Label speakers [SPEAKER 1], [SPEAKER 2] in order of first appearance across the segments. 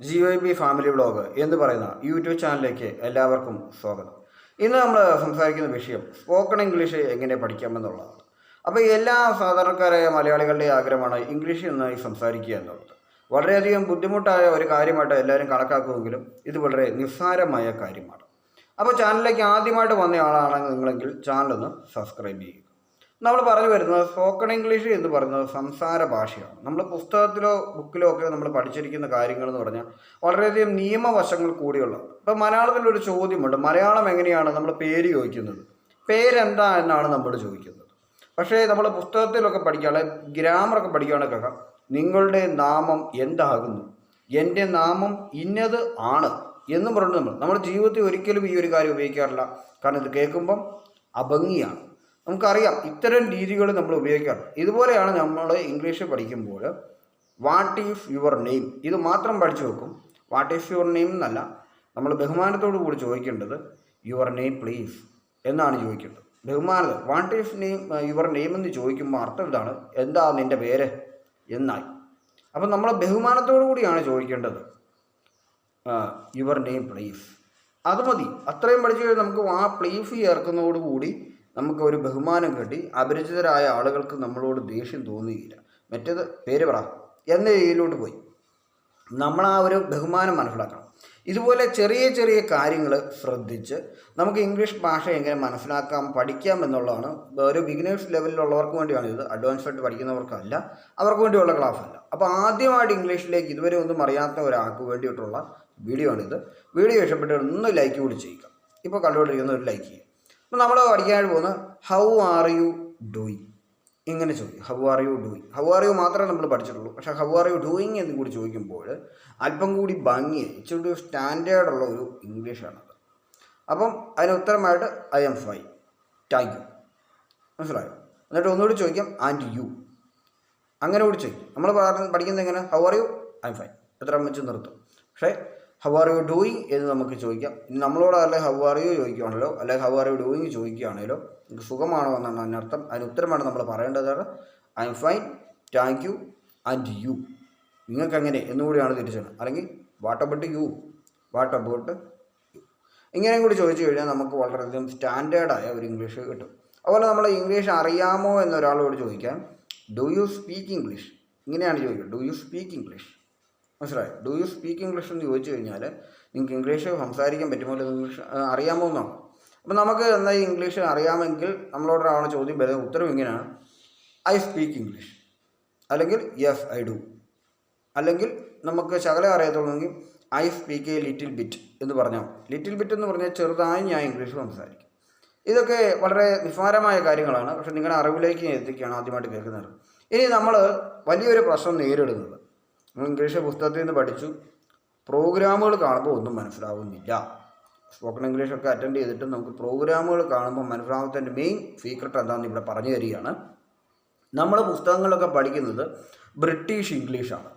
[SPEAKER 1] G Y B family vlog എന്ന് പറയുന്ന YouTube ചാനലിലേക്ക് എല്ലാവർക്കും സ്വാഗതം. ഇന്ന് നമ്മൾ സംസാരിക്കുന്ന വിഷയം സ്പോക്കൺ ഇംഗ്ലീഷ് എങ്ങനെ പഠിക്കാമെന്നുള്ളതാണ്. അപ്പോൾ എല്ലാ സാധാരണക്കാരായ മലയാളികളുടെ ആഗ്രഹമാണ് ഇംഗ്ലീഷ് നന്നായി സംസാരിക്കുക എന്നുള്ളത്. വളരെയധികം ബുദ്ധിമുട്ടായ ഒരു കാര്യമായിട്ട് എല്ലാവരും കണക്കാക്കുമെങ്കിലും ഇത് വളരെ നിസ്സാരമായ കാര്യമാണ്. അപ്പോൾ ചാനലിലേക്ക് ആദ്യമായിട്ട് വന്ന ആളാണെങ്കിൽ നിങ്ങളെങ്കിൽ ചാനലൊന്ന് സബ്സ്ക്രൈബ് ചെയ്യുക. നമ്മൾ പറഞ്ഞു വരുന്നത് സ്പോക്കൺ ഇംഗ്ലീഷ് എന്ന് പറയുന്നത് സംസാര ഭാഷയാണ്. നമ്മൾ പുസ്തകത്തിലോ ബുക്കിലോ ഒക്കെ നമ്മൾ പഠിച്ചിരിക്കുന്ന കാര്യങ്ങൾ എന്ന് പറഞ്ഞാൽ വളരെയധികം നിയമവശങ്ങൾ കൂടിയുള്ളതാണ്. ഇപ്പം മലയാളത്തിലൊരു ചോദ്യമുണ്ട് മലയാളം എങ്ങനെയാണ് നമ്മൾ പേര് ചോദിക്കുന്നത്? പേരെന്താ എന്നാണ് നമ്മൾ ചോദിക്കുന്നത്. പക്ഷേ നമ്മൾ പുസ്തകത്തിലൊക്കെ പഠിക്കുകയാണ് ഗ്രാമറൊക്കെ പഠിക്കുകയാണെങ്കിൽ നിങ്ങളുടെ നാമം എന്താകുന്നു? എന്റെ നാമം ഇന്നത് ആണ് എന്നും പറഞ്ഞു നമ്മൾ നമ്മുടെ ജീവിതത്തിൽ ഒരിക്കലും ഈ ഒരു കാര്യം ഉപയോഗിക്കാറില്ല. കാരണം ഇത് കേൾക്കുമ്പം അഭംഗിയാണ്. നമുക്കറിയാം ഇത്തരം രീതികൾ നമ്മൾ ഉപയോഗിക്കണം ഇതുപോലെയാണ് നമ്മൾ ഇംഗ്ലീഷ് പഠിക്കുമ്പോൾ വാട്ട് ഈസ് യുവർ നെയിം ഇത് മാത്രം പഠിച്ചു വെക്കും. വാട്ട് ഈസ് യുവർ നെയിം എന്നല്ല നമ്മൾ ബഹുമാനത്തോടു കൂടി ചോദിക്കേണ്ടത് യുവർ നെയിം പ്ലീസ് എന്നാണ് ചോദിക്കേണ്ടത്. ബഹുമാനത what is name your name എന്ന് ചോദിക്കുമ്പോൾ അർത്ഥം ഇതാണ് എന്താ നിന്റെ പേര് എന്നായി. അപ്പം നമ്മൾ ബഹുമാനത്തോടു കൂടിയാണ് ചോദിക്കേണ്ടത് യുവർ നെയിം പ്ലീസ് അത് മതി. അത്രയും പഠിച്ചു കഴിഞ്ഞാൽ നമുക്ക് ആ പ്ലീസ് ചേർക്കുന്നതോടുകൂടി നമുക്ക് ഒരു ബഹുമാനം കിട്ടി അപരിചിതരായ ആളുകൾക്ക് നമ്മളോട് ദേഷ്യം തോന്നുകയില്ല. മറ്റേത് പേര് പറ. എന്ന രീതിയിലോട്ട് പോയി. നമ്മൾ ആ ഒരു ബഹുമാനം മനസ്സിലാക്കണം. ഇതുപോലെ ചെറിയ ചെറിയ കാര്യങ്ങൾ ശ്രദ്ധിച്ച് നമുക്ക് ഇംഗ്ലീഷ് ഭാഷ എങ്ങനെ മനസ്സിലാക്കാം പഠിക്കാം എന്നുള്ളതാണ് ഒരു ബിഗിനേഴ്സ് ലെവലിലുള്ളവർക്ക് വേണ്ടിയാണ് ഇത്. അഡ്വാൻസ്ഡ് പഠിക്കുന്നവർക്കല്ല അവർക്ക് വേണ്ടിയുള്ള ക്ലാസ് അല്ല. അപ്പോൾ ആദ്യമായിട്ട് ഇംഗ്ലീഷിലേക്ക് ഇതുവരെ ഒന്നും അറിയാത്ത ഒരാൾക്ക് വേണ്ടിയിട്ടുള്ള വീഡിയോ ആണിത്. വീഡിയോ ഇഷ്ടപ്പെട്ടവർ ഒന്ന് ലൈക്ക് കൂടി ചെയ്യുക ഇപ്പോൾ കണ്ടുകൊണ്ടിരിക്കുന്ന ഒരു ലൈക്ക് ചെയ്യുക അപ്പോൾ നമ്മൾ പഠിക്കാനായിട്ട് പോകുന്നത് ഹൗ ആർ യു ഡൂയിങ് ഇങ്ങനെ ചോദിക്കും. How are you doing how are you മാത്രമേ നമ്മൾ പഠിച്ചിട്ടുള്ളൂ. പക്ഷേ ഹൗ ആർ യു ഡൂയിങ് എന്ന് കൂടി ചോദിക്കുമ്പോൾ അല്പം കൂടി ഭംഗി ഇച്ചിരി സ്റ്റാൻഡേർഡ് ഉള്ള ഒരു ഇംഗ്ലീഷാണത് അപ്പം അതിന് ഉത്തരമായിട്ട് I am fine thank you മനസ്സിലായോ? എന്നിട്ട് ഒന്നുകൂടി ചോദിക്കാം ആൻഡ് യു അങ്ങനെ കൂടി ചോദിക്കും. നമ്മൾ പഠിക്കുന്നത് എങ്ങനെ? How are you I am fine എത്ര വെച്ച് നിർത്തും? പക്ഷേ ഹൗ ആർ യു ഡൂയിങ് എന്ന് നമുക്ക് ചോദിക്കാം. നമ്മളോട് അല്ലെ ഹൗ ആർ യു ചോദിക്കുകയാണല്ലോ അല്ലെ ഹൗ ആർ യു ഡൂയിങ് ചോദിക്കുകയാണല്ലോ നിങ്ങൾക്ക് സുഖമാണോ എന്നാണ് അതിനർത്ഥം അതിന് ഉത്തരമാണ് നമ്മൾ പറയേണ്ടത് I am fine thank you and you നിങ്ങൾക്ക് എങ്ങനെ എന്നുകൂടിയാണ് തിരിച്ചത് അല്ലെങ്കിൽ what about you what about ഇങ്ങനെയും കൂടി ചോദിച്ചു കഴിഞ്ഞാൽ നമുക്ക് വളരെയധികം സ്റ്റാൻഡേർഡായ ഒരു ഇംഗ്ലീഷ് കിട്ടും. അതുപോലെ നമ്മൾ ഇംഗ്ലീഷ് അറിയാമോ എന്നൊരാളോട് ചോദിക്കാം. ഡു യു സ്പീക്ക് ഇംഗ്ലീഷ് ഇങ്ങനെയാണ് ചോദിക്കുക. ഡു യു സ്പീക്ക് ഇംഗ്ലീഷ് മനസ്സിലായോ? ഡു യു സ്പീക്ക് ഇംഗ്ലീഷ് എന്ന് ചോദിച്ചു കഴിഞ്ഞാൽ നിങ്ങൾക്ക് ഇംഗ്ലീഷ് സംസാരിക്കാൻ പറ്റുമോ ഇംഗ്ലീഷ് അറിയാമോ എന്നാണ് അപ്പം നമുക്ക് എന്നാൽ ഇംഗ്ലീഷ് അറിയാമെങ്കിൽ നമ്മളോടാണ് ചോദ്യം വരുന്നത് ഉത്തരം ഇങ്ങനെയാണ്. ഐ സ്പീക്ക് ഇംഗ്ലീഷ് അല്ലെങ്കിൽ യെസ് ഐ ഡു അല്ലെങ്കിൽ നമുക്ക് ശകലം അറിയത്തുള്ളെങ്കിൽ I speak a little bit എന്ന് പറഞ്ഞാൽ ലിറ്റിൽ ബിറ്റ് എന്ന് പറഞ്ഞാൽ ചെറുതായി ഞാൻ ഇംഗ്ലീഷ് സംസാരിക്കും. ഇതൊക്കെ വളരെ നിസ്സാരമായ കാര്യങ്ങളാണ്. പക്ഷെ നിങ്ങളുടെ അറിവിലേക്ക് എത്തിക്കുകയാണ് ആദ്യമായിട്ട് കേൾക്കുന്നത്. ഇനി നമ്മൾ വലിയൊരു പ്രശ്നം നേരിടുന്നത്. ഇംഗ്ലീഷ് പുസ്തകത്തിൽ നിന്ന് പഠിച്ചു. പ്രോഗ്രാമുകൾ കാണുമ്പോൾ ഒന്നും മനസ്സിലാവുന്നില്ല. സ്പോക്കൺ ഇംഗ്ലീഷൊക്കെ അറ്റൻഡ് ചെയ്തിട്ട് നമുക്ക് പ്രോഗ്രാമുകൾ കാണുമ്പോൾ മനസ്സിലാവുന്നതിന്റെ മെയിൻ സീക്രട്ട് എന്താണെന്ന് ഇവിടെ പറഞ്ഞു തരികയാണ്. നമ്മൾ പുസ്തകങ്ങളൊക്കെ പഠിക്കുന്നത് ബ്രിട്ടീഷ് ഇംഗ്ലീഷാണ്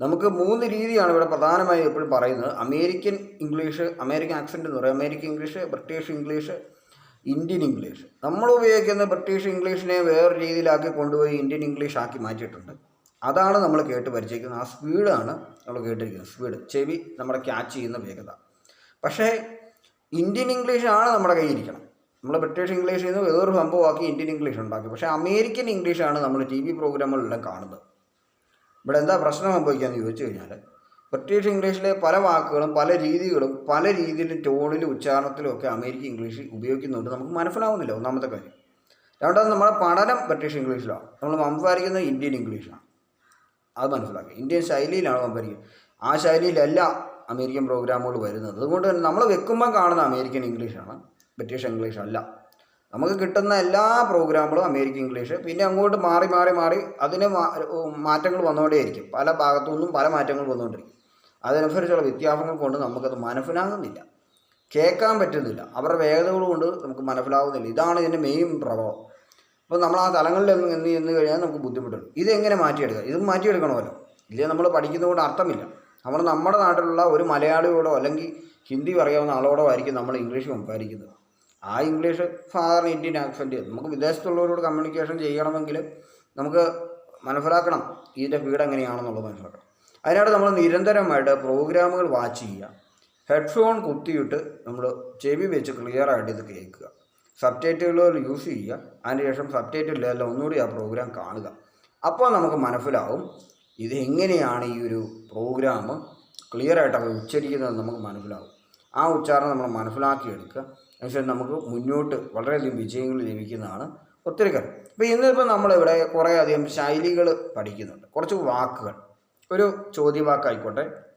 [SPEAKER 1] നമുക്ക് മൂന്ന് രീതിയാണ് ഇവിടെ പ്രധാനമായും എപ്പോഴും പറയുന്നത്. അമേരിക്കൻ ഇംഗ്ലീഷ് അമേരിക്കൻ ആക്സെന്റ് എന്ന് പറയും. American English British English Indian English നമ്മൾ ഉപയോഗിക്കുന്ന ബ്രിട്ടീഷ് ഇംഗ്ലീഷിനെ വേറെ രീതിയിലാക്കി കൊണ്ടുപോയി ഇന്ത്യൻ ഇംഗ്ലീഷ് ആക്കി മാറ്റിയിട്ടുണ്ട്. അതാണ് നമ്മൾ കേട്ട് പരിചയിക്കുന്നത് ആ സ്പീഡാണ് നമ്മൾ കേട്ടിരിക്കുന്നത്. സ്പീഡ് ചെവി നമ്മുടെ ക്യാച്ച് ചെയ്യുന്ന വേഗത. പക്ഷേ ഇന്ത്യൻ ഇംഗ്ലീഷാണ് നമ്മുടെ കയ്യിൽ ഇരിക്കണം. നമ്മൾ ബ്രിട്ടീഷ് ഇംഗ്ലീഷിൽ നിന്ന് വേറൊരു സംഭവമാക്കി ഇന്ത്യൻ ഇംഗ്ലീഷ് ഉണ്ടാക്കി. പക്ഷേ അമേരിക്കൻ ഇംഗ്ലീഷാണ് നമ്മൾ ടി വി പ്രോഗ്രാമുകളിലെല്ലാം കാണുന്നത്. ഇവിടെ എന്താ പ്രശ്നം സംഭവിക്കാമെന്ന് ചോദിച്ചു കഴിഞ്ഞാൽ ബ്രിട്ടീഷ് ഇംഗ്ലീഷിലെ പല വാക്കുകളും പല രീതികളും പല രീതിയിലും ടോണിലും ഉച്ചാരണത്തിലും ഒക്കെ അമേരിക്കൻ ഇംഗ്ലീഷ് ഉപയോഗിക്കുന്നുണ്ട്. നമുക്ക് മനസ്സിലാവുന്നില്ല ഒന്നാമത്തെ കാര്യം. രണ്ടാമത് നമ്മുടെ പഠനം ബ്രിട്ടീഷ് ഇംഗ്ലീഷിലാണ്. നമ്മൾ സംസാരിക്കുന്നത് ഇന്ത്യൻ ഇംഗ്ലീഷാണ്. അത് മനസ്സിലാക്കുക ഇന്ത്യൻ ശൈലിയിലാണ് വരിക ആ ശൈലിയിലല്ല അമേരിക്കൻ പ്രോഗ്രാമുകൾ വരുന്നത്. അതുകൊണ്ട് തന്നെ നമ്മൾ വെക്കുമ്പോൾ കാണുന്ന അമേരിക്കൻ ഇംഗ്ലീഷാണ് ബ്രിട്ടീഷ് ഇംഗ്ലീഷ് അല്ല. നമുക്ക് കിട്ടുന്ന എല്ലാ പ്രോഗ്രാമുകളും അമേരിക്കൻ ഇംഗ്ലീഷ് പിന്നെ അങ്ങോട്ട് മാറി മാറി മാറി അതിന് മാറ്റങ്ങൾ വന്നുകൊണ്ടേയിരിക്കും പല ഭാഗത്തു നിന്നും പല മാറ്റങ്ങൾ വന്നുകൊണ്ടിരിക്കും അതനുസരിച്ചുള്ള വ്യത്യാസങ്ങൾ കൊണ്ട് നമുക്കത് മനസ്സിലാകുന്നില്ല. കേൾക്കാൻ പറ്റുന്നില്ല. അവരുടെ വേഗതകൾ കൊണ്ട് നമുക്ക് മനസ്സിലാകുന്നില്ല. ഇതാണ് ഇതിന്റെ മെയിൻ പ്രഭാവം. അപ്പോൾ നമ്മൾ ആ തലങ്ങളിൽ എന്ന് എന്ന് കഴിഞ്ഞാൽ നമുക്ക് ബുദ്ധിമുട്ടുണ്ട്. ഇതെങ്ങനെ മാറ്റിയെടുക്കുക ഇതും മാറ്റിയെടുക്കണമല്ലോ. ഇല്ലേ? നമ്മൾ പഠിക്കുന്നതുകൊണ്ട് അർത്ഥമില്ല. നമ്മൾ നമ്മുടെ നാട്ടിലുള്ള ഒരു മലയാളിയോടോ അല്ലെങ്കിൽ ഹിന്ദി അറിയാവുന്ന ആളോടോ ആയിരിക്കും നമ്മൾ ഇംഗ്ലീഷ് സംസാരിക്കുന്നത്. ആ ഇംഗ്ലീഷ് സാധാരണ ഇന്ത്യൻ ആക്സെന്റ് നമുക്ക് വിദേശത്തുള്ളവരോട് കമ്മ്യൂണിക്കേഷൻ ചെയ്യണമെങ്കിൽ നമുക്ക് മനസ്സിലാക്കണം ഇതിന്റെ വീട് എങ്ങനെയാണെന്നുള്ളത് മനസ്സിലാക്കണം. അതിനായിട്ട് നമ്മൾ നിരന്തരമായിട്ട് പ്രോഗ്രാമുകൾ വാച്ച് ചെയ്യുക. ഹെഡ്ഫോൺ കുത്തിയിട്ട് നമ്മൾ ചെവി വെച്ച് ക്ലിയറായിട്ട് ഇത് കേൾക്കുക. സബ് ടൈറ്റിലുകൾ യൂസ് ചെയ്യുക ശേഷം സബ് ഇല്ലല്ലോ ഒന്നുകൂടി ആ പ്രോഗ്രാം കാണുക. അപ്പോൾ നമുക്ക് മനസ്സിലാവും ഇത് എങ്ങനെയാണ് ഈ ഒരു പ്രോഗ്രാം ക്ലിയർ ആയിട്ട് അവർ ഉച്ചരിക്കുന്നത് നമുക്ക് മനസ്സിലാവും. ആ ഉച്ചാരണം നമ്മൾ മനസ്സിലാക്കിയെടുക്കുക. അതിനുശേഷം നമുക്ക് മുന്നോട്ട് വളരെയധികം വിജയങ്ങൾ ലഭിക്കുന്നതാണ് ഒത്തിരി കാര്യം. ഇപ്പോൾ ഇന്നിപ്പോൾ നമ്മളിവിടെ കുറേ അധികം ശൈലികൾ പഠിക്കുന്നുണ്ട്. കുറച്ച് വാക്കുകൾ. ഒരു ചോദ്യവാക്കായിക്കോട്ടെ.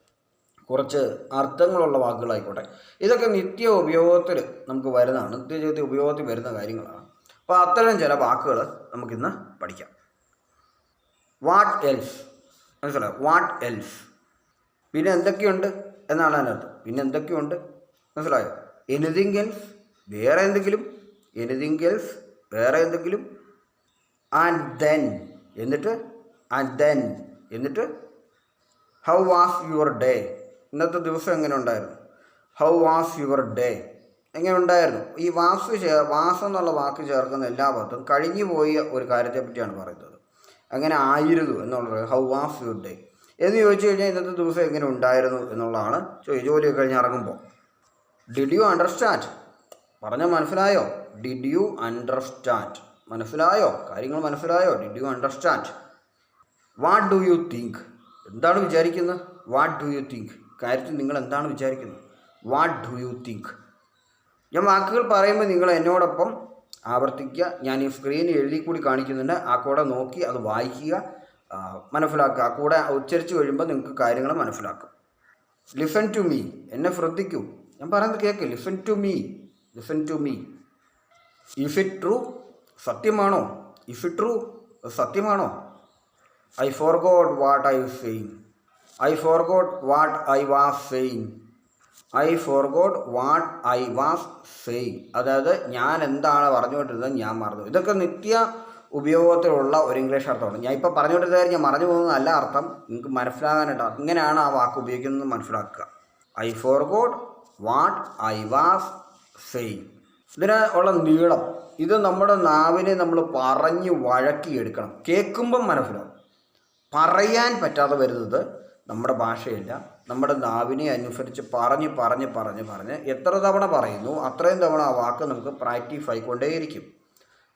[SPEAKER 1] കുറച്ച് അർത്ഥങ്ങളുള്ള വാക്കുകളായിക്കോട്ടെ. ഇതൊക്കെ നിത്യ ഉപയോഗത്തിൽ നമുക്ക് വരുന്നതാണ്. നിത്യജീവിതത്തിൽ ഉപയോഗത്തിൽ വരുന്ന കാര്യങ്ങളാണ്. അപ്പോൾ അത്തരം ചില വാക്കുകൾ നമുക്കിന്ന് പഠിക്കാം. വാട്ട് എൽസ് മനസ്സിലായോ? വാട്ട് എൽസ് പിന്നെ എന്തൊക്കെയുണ്ട് എന്നാണ് അതിനർത്ഥം പിന്നെ എന്തൊക്കെയുണ്ട്? മനസ്സിലായോ? എനിതിങ് എൽസ് വേറെ എന്തെങ്കിലും? എനിതിങ് എൽസ് വേറെ എന്തെങ്കിലും? ആൻഡ് ദെൻ എന്നിട്ട്? ആൻഡ് ദെൻ എന്നിട്ട്? ഹൗ വാസ് യുവർ ഡേ ഇന്നത്തെ ദിവസം എങ്ങനെ ഉണ്ടായിരുന്നു? ഹൗ വാസ് യുവർ ഡേ എങ്ങനെ ഉണ്ടായിരുന്നു? ഈ വാസ് ചേർ വാസം എന്നുള്ള വാക്ക് ചേർക്കുന്ന എല്ലാ ഭാഗത്തും കഴിഞ്ഞു പോയ ഒരു കാര്യത്തെ പറ്റിയാണ് പറയുന്നത്. അങ്ങനെ ആയിരുന്നു എന്നുള്ളത് ഹൗ വാസ് യുവർ ഡേ എന്ന് ചോദിച്ചു കഴിഞ്ഞാൽ ഇന്നത്തെ ദിവസം എങ്ങനെ ഉണ്ടായിരുന്നു എന്നുള്ളതാണ് ജോലി കഴിഞ്ഞ് ഇറങ്ങുമ്പോൾ. ഡിഡ് യു അണ്ടർസ്റ്റാൻഡ് പറഞ്ഞാൽ മനസ്സിലായോ? ഡിഡ് യു അണ്ടർസ്റ്റാൻഡ് മനസ്സിലായോ? കാര്യങ്ങൾ മനസ്സിലായോ? Did you understand what do you think എന്താണ് വിചാരിക്കുന്നത്? വാട്ട് ഡു യു തിങ്ക് കാര്യത്തിൽ നിങ്ങൾ എന്താണ് വിചാരിക്കുന്നത്? വാട്ട് ഡു യു തിങ്ക് ഞാൻ വാക്കുകൾ പറയുമ്പോൾ നിങ്ങൾ എന്നോടൊപ്പം ആവർത്തിക്കുക. ഞാൻ ഈ സ്ക്രീനിൽ എഴുതി കൂടി കാണിക്കുന്നുണ്ട്. ആ കൂടെ നോക്കി അത് വായിക്കുക മനസ്സിലാക്കുക. ആ കൂടെ ഉച്ചരിച്ച് കഴിയുമ്പോൾ നിങ്ങൾക്ക് കാര്യങ്ങൾ മനസ്സിലാക്കും. ലിസൺ ടു മീ എന്നെ ശ്രദ്ധിക്കൂ. ഞാൻ പറയുന്നത് കേൾക്ക് listen to me listen to me if it true സത്യമാണോ? ഇഫ് ഇറ്റ് ട്രൂ സത്യമാണോ? I forgot what I saying I forgot what I was saying I forgot what I was saying അതായത് ഞാൻ എന്താണ് പറഞ്ഞുകൊണ്ടിരുന്നത് ഞാൻ മറന്നു. ഇതൊക്കെ നിത്യ ഉപയോഗത്തിലുള്ള ഒരു ഇംഗ്ലീഷ് അർത്ഥമാണ്. ഞാൻ ഇപ്പോൾ പറഞ്ഞുകൊണ്ടിരുന്ന ഞാൻ മറന്നു പോകുന്നതല്ല അർത്ഥം. നിങ്ങൾക്ക് മനസ്സിലാകാനായിട്ട് ഇങ്ങനെയാണ് ആ വാക്ക് ഉപയോഗിക്കുന്നത് മനസ്സിലാക്കുക. I forgot what I was saying ഇതിന് ഉള്ള നീളം. ഇത് നമ്മുടെ നാവിനെ നമ്മൾ പറഞ്ഞ് വഴക്കിയെടുക്കണം. കേൾക്കുമ്പം മനസ്സിലാവും. പറയാൻ പറ്റാതെ വരുന്നത് നമ്മുടെ ഭാഷയല്ല. നമ്മുടെ നാവിനെ അനുസരിച്ച് പറഞ്ഞ് പറഞ്ഞ് പറഞ്ഞ് പറഞ്ഞ് എത്ര തവണ പറയുന്നു അത്രയും തവണ ആ വാക്ക് നമുക്ക് പ്രാക്ടീസ് ആയിക്കൊണ്ടേയിരിക്കും.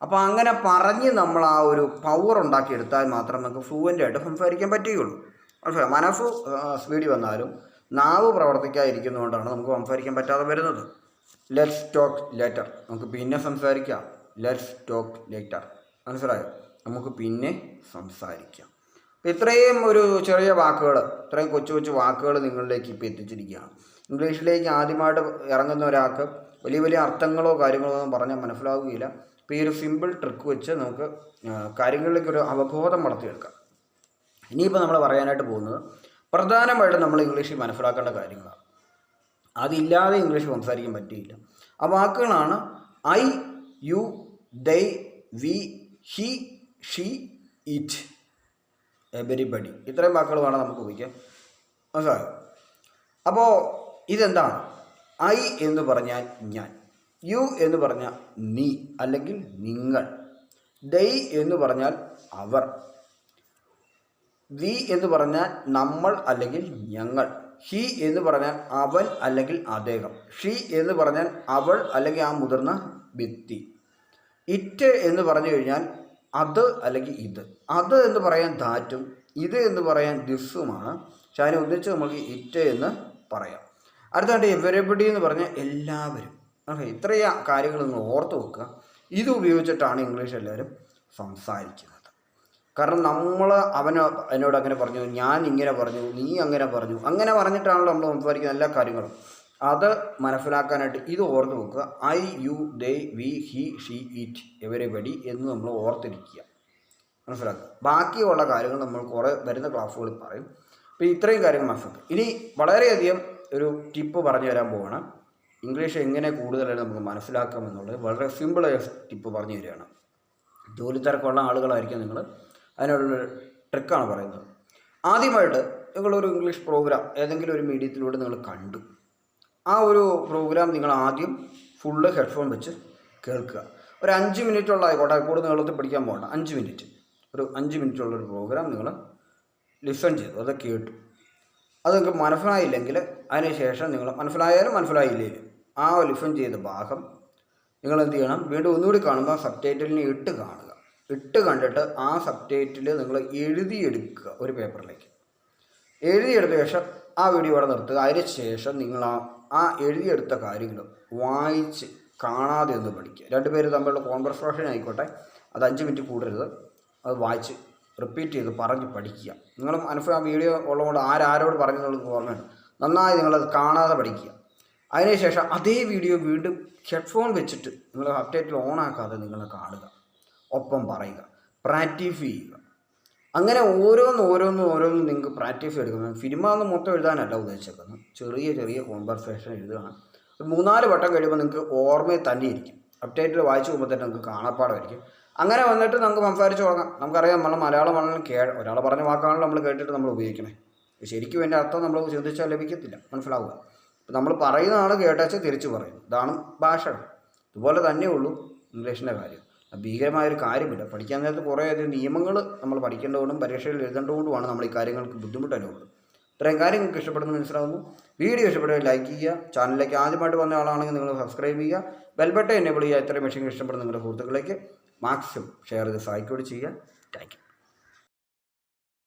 [SPEAKER 1] അപ്പോൾ അങ്ങനെ പറഞ്ഞ് നമ്മൾ ആ ഒരു പവർ ഉണ്ടാക്കിയെടുത്താൽ മാത്രം നമുക്ക് ഫ്ലൂവന്റ് ആയിട്ട് സംസാരിക്കാൻ പറ്റുകയുള്ളൂ. പക്ഷേ മനസ്സ് സ്പീഡിൽ വന്നാലും നാവ് പ്രവർത്തിക്കാതിരിക്കുന്നതുകൊണ്ടാണ് നമുക്ക് സംസാരിക്കാൻ പറ്റാതെ വരുന്നത്. ലെറ്റ്സ് ടോക്ക് ലേറ്റർ നമുക്ക് പിന്നെ സംസാരിക്കാം. ലെറ്റ്സ് ടോക്ക് ലേറ്റർ മനസ്സിലായോ? നമുക്ക് പിന്നെ സംസാരിക്കാം. ഇത്രയും ഒരു ചെറിയ വാക്കുകൾ ഇത്രയും കൊച്ചു കൊച്ചു വാക്കുകൾ നിങ്ങളിലേക്ക് ഇപ്പോൾ എത്തിച്ചിരിക്കുകയാണ്. ഇംഗ്ലീഷിലേക്ക് ആദ്യമായിട്ട് ഇറങ്ങുന്ന ഒരാൾക്ക് വലിയ വലിയ അർത്ഥങ്ങളോ കാര്യങ്ങളോ ഒന്നും പറഞ്ഞാൽ മനസ്സിലാവുകയില്ല. അപ്പോൾ ഈ ഒരു സിമ്പിൾ ട്രിക്ക് വെച്ച് നമുക്ക് കാര്യങ്ങളിലേക്ക് ഒരു അവബോധം വളർത്തിയെടുക്കാം. ഇനിയിപ്പോൾ നമ്മൾ പറയാനായിട്ട് പോകുന്നത് പ്രധാനമായിട്ടും നമ്മൾ ഇംഗ്ലീഷിൽ മനസ്സിലാക്കേണ്ട കാര്യങ്ങളാണ്. അതില്ലാതെ ഇംഗ്ലീഷ് സംസാരിക്കാൻ പറ്റിയില്ല. ആ വാക്കുകളാണ് I you they we he she it. Everybody. ഇത്രയും വാക്കുകൾ വേണം നമുക്ക് ഉപയോഗിക്കാം മനസ്സിലായോ അപ്പോൾ ഇതെന്താണ്? ഐ എന്ന് പറഞ്ഞാൽ ഞാൻ. യു എന്ന് പറഞ്ഞാൽ നീ അല്ലെങ്കിൽ നിങ്ങൾ. ദൈ എന്ന് പറഞ്ഞാൽ അവർ. വി എന്ന് പറഞ്ഞാൽ നമ്മൾ അല്ലെങ്കിൽ ഞങ്ങൾ. ഹി എന്ന് പറഞ്ഞാൽ അവൻ അല്ലെങ്കിൽ അദ്ദേഹം. ഷീ എന്ന് പറഞ്ഞാൽ അവൾ അല്ലെങ്കിൽ ആ മുതിർന്ന വ്യക്തി. ഇറ്റ് എന്ന് പറഞ്ഞു കഴിഞ്ഞാൽ അത് അല്ലെങ്കിൽ ഇത്. അത് എന്ന് പറയാൻ ദാറ്റും ഇത് എന്ന് പറയാൻ ദിസുമാണ് പക്ഷെ അതിനെ ഒന്നിച്ച് നമുക്ക് ഇറ്റ് എന്ന് പറയാം. അടുത്തായിട്ട് എവരിബഡി എന്ന് പറഞ്ഞാൽ എല്ലാവരും. ഓക്കെ ഇത്രയും കാര്യങ്ങൾ നിങ്ങൾ ഓർത്ത് വെക്കുക. ഇത് ഉപയോഗിച്ചിട്ടാണ് ഇംഗ്ലീഷ് എല്ലാവരും സംസാരിക്കുന്നത്. കാരണം നമ്മൾ അവന് എന്നോട് അങ്ങനെ പറഞ്ഞു ഞാൻ ഇങ്ങനെ പറഞ്ഞു നീ അങ്ങനെ പറഞ്ഞു അങ്ങനെ പറഞ്ഞിട്ടാണല്ലോ നമ്മൾ സംസാരിക്കുന്ന എല്ലാ കാര്യങ്ങളും. അത് മനസ്സിലാക്കാനായിട്ട് ഇത് ഓർത്ത് വെക്കുക. I you they we he she it everybody എന്ന് നമ്മൾ ഓർത്തിരിക്കുക. മനസ്സിലാക്കുക? ബാക്കിയുള്ള കാര്യങ്ങൾ നമ്മൾ കുറേ വരുന്ന ക്ലാസ്സുകളിൽ പറയും. അപ്പോൾ ഇത്രയും കാര്യങ്ങൾ മനസ്സിലാക്കുക. ഇനി വളരെയധികം ഒരു ടിപ്പ് പറഞ്ഞു തരാൻ പോവാണ്. ഇംഗ്ലീഷ് എങ്ങനെ കൂടുതലായിട്ട് നമുക്ക് മനസ്സിലാക്കാം എന്നുള്ളത് വളരെ സിമ്പിളായ ടിപ്പ് പറഞ്ഞു തരികയാണ്. ജോലി തിരക്കുള്ള ആളുകളായിരിക്കും നിങ്ങൾ. അതിനുള്ള ട്രിക്കാണ് പറയുന്നത്. ആദ്യമായിട്ട് നിങ്ങളൊരു ഇംഗ്ലീഷ് പ്രോഗ്രാം ഏതെങ്കിലും ഒരു മീഡിയത്തിലൂടെ നിങ്ങൾ കണ്ടു. ആ ഒരു പ്രോഗ്രാം നിങ്ങൾ ആദ്യം ഫുള്ള് ഹെഡ്ഫോൺ വെച്ച് കേൾക്കുക. ഒരു അഞ്ച് മിനിറ്റുള്ള ആയിക്കോട്ടെ കൂടുതൽ നീളത്തിൽ പഠിക്കാൻ പോകണ്ട അഞ്ച് മിനിറ്റ് ഒരു അഞ്ച് മിനിറ്റുള്ള ഒരു പ്രോഗ്രാം നിങ്ങൾ ലിസൺ ചെയ്തു. അത് കേട്ടു. അത് നിങ്ങൾക്ക് മനസ്സിലായില്ലെങ്കിൽ അതിനുശേഷം നിങ്ങൾ മനസ്സിലായാലും മനസ്സിലായില്ലേലും ആ ലിസൺ ചെയ്ത ഭാഗം നിങ്ങൾ എന്ത് ചെയ്യണം? വീണ്ടും ഒന്നുകൂടി കാണുമ്പോൾ സബ് ടൈറ്റിലിനെ ഇട്ട് കാണുക. ഇട്ട് കണ്ടിട്ട് ആ സബ് ടൈറ്റിൽ നിങ്ങൾ എഴുതിയെടുക്കുക ഒരു പേപ്പറിലേക്ക് എഴുതിയെടുത്ത ശേഷം ആ വീഡിയോ ഇവിടെ നിർത്തുക. അതിന് ശേഷം നിങ്ങൾ ആ ആ എഴുതിയെടുത്ത കാര്യങ്ങൾ വായിച്ച് കാണാതെ ഒന്ന് പഠിക്കുക. പേര് തമ്മിലുള്ള കോൺവെർസേഷൻ ആയിക്കോട്ടെ. അത് അഞ്ച് മിനിറ്റ് കൂടരുത്. അത് വായിച്ച് റിപ്പീറ്റ് ചെയ്ത് പറഞ്ഞ് പഠിക്കുക. നിങ്ങൾ അനുഭവം ആ വീഡിയോ ഉള്ളതുകൊണ്ട് ആരാരോട് പറഞ്ഞു എന്നുള്ളത് ഓർമ്മയുണ്ട് നന്നായി നിങ്ങളത് കാണാതെ പഠിക്കുക. അതിനുശേഷം അതേ വീഡിയോ വീണ്ടും ഹെഡ്ഫോൺ വെച്ചിട്ട് നിങ്ങൾ അപ്ഡേറ്റിൽ ഓൺ ആക്കാതെ നിങ്ങൾ കാണുക. ഒപ്പം പറയുക. പ്രാക്ടീസ് ചെയ്യുക. അങ്ങനെ ഓരോന്ന് ഓരോന്ന് ഓരോന്ന് നിങ്ങൾക്ക് പ്രാക്ടീസ് എടുക്കുന്നത് സിനിമ ഒന്ന് മൊത്തം എഴുതാനല്ല ഉദ്ദേശിക്കുന്നത് ചെറിയ ചെറിയ കോൺവെർസേഷൻ എഴുതുകയാണ്. മൂന്നാൽ വട്ടം കഴിയുമ്പോൾ നിങ്ങൾക്ക് ഓർമ്മയിൽ തന്നെ ഇരിക്കും അപ്ഡേറ്റിൽ വായിച്ചു പോകുമ്പോൾ തന്നെ നിങ്ങൾക്ക് കാണപ്പാടായിരിക്കും. അങ്ങനെ വന്നിട്ട് നമുക്ക് സംസാരിച്ച് തുടങ്ങാം. നമുക്കറിയാം നമ്മൾ മലയാളമാണെങ്കിലും കേ ഒരാൾ പറഞ്ഞ വാക്കാണല്ലോ നമ്മൾ കേട്ടിട്ട് നമ്മൾ ഉപയോഗിക്കണേ. ശരിക്കും എന്റെ അർത്ഥം നമ്മൾ ചിന്തിച്ചാൽ ലഭിക്കത്തില്ല. മനസ്സിലാവുക. ഇപ്പം നമ്മൾ പറയുന്നതാണ് കേട്ടാച്ച് തിരിച്ചു പറയും ഇതാണ് ഭാഷ ഇതുപോലെ തന്നെയുള്ളൂ ഇംഗ്ലീഷിന്റെ കാര്യം. ഭീകരമായൊരു കാര്യമില്ല. പഠിക്കാൻ നേരത്ത് കുറേയധികം നിയമങ്ങൾ നമ്മൾ പഠിക്കേണ്ടതുകൊണ്ടും പരീക്ഷയിൽ എഴുതേണ്ടതുകൊണ്ടുമാണ് നമ്മൾ ഈ കാര്യങ്ങൾക്ക് ബുദ്ധിമുട്ട് അനുഭവപ്പെടുന്നത്. ഇത്രയും കാര്യം നിങ്ങൾക്ക് ഇഷ്ടപ്പെടുന്ന മനസ്സിലാവുന്നു. വീഡിയോ ഇഷ്ടപ്പെടുക ലൈക്ക് ചെയ്യുക. ചാനലിലേക്ക് ആദ്യമായിട്ട് വന്ന ആളാണെങ്കിൽ നിങ്ങൾ സബ്സ്ക്രൈബ് ചെയ്യുക. ബെൽബട്ടൺ എന്നെ ചെയ്യുക. ഇത്രയും മെഷീൻ ഇഷ്ടപ്പെടുന്ന നിങ്ങളുടെ സുഹൃത്തുക്കളിലേക്ക് മാക്സിമം ഷെയർ ചെയ്ത് സഹായിക്കുകയോട് ചെയ്യുക. താങ്ക്